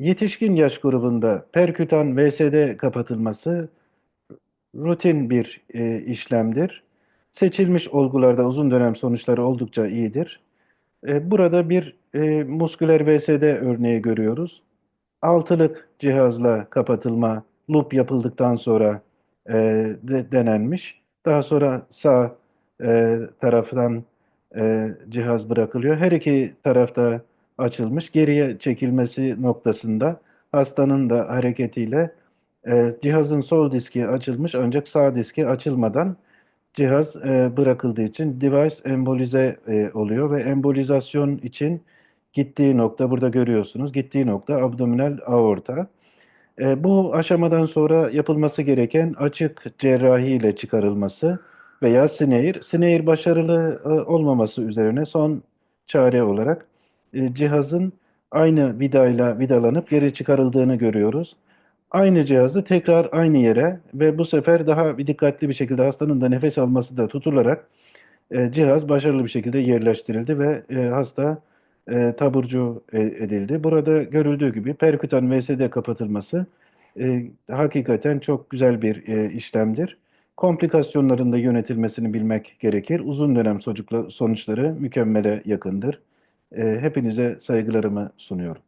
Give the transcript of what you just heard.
Yetişkin yaş grubunda perkütan VSD kapatılması rutin bir e, işlemdir. Seçilmiş olgularda uzun dönem sonuçları oldukça iyidir. E, burada bir e, musküler VSD örneği görüyoruz. Altılık cihazla kapatılma loop yapıldıktan sonra e, de, denenmiş. Daha sonra sağ e, taraftan e, cihaz bırakılıyor. Her iki tarafta açılmış. Geriye çekilmesi noktasında hastanın da hareketiyle e, cihazın sol diski açılmış ancak sağ diski açılmadan cihaz e, bırakıldığı için device embolize e, oluyor ve embolizasyon için gittiği nokta burada görüyorsunuz. Gittiği nokta abdominal aorta. E, bu aşamadan sonra yapılması gereken açık cerrahi ile çıkarılması veya snare. Snare başarılı e, olmaması üzerine son çare olarak e, cihazın aynı vidayla vidalanıp geri çıkarıldığını görüyoruz. Aynı cihazı tekrar aynı yere ve bu sefer daha bir dikkatli bir şekilde hastanın da nefes alması da tutularak e, cihaz başarılı bir şekilde yerleştirildi ve e, hasta taburcu edildi. Burada görüldüğü gibi perkutan VSD kapatılması hakikaten çok güzel bir işlemdir. Komplikasyonların da yönetilmesini bilmek gerekir. Uzun dönem sonuçla- sonuçları mükemmele yakındır. Hepinize saygılarımı sunuyorum.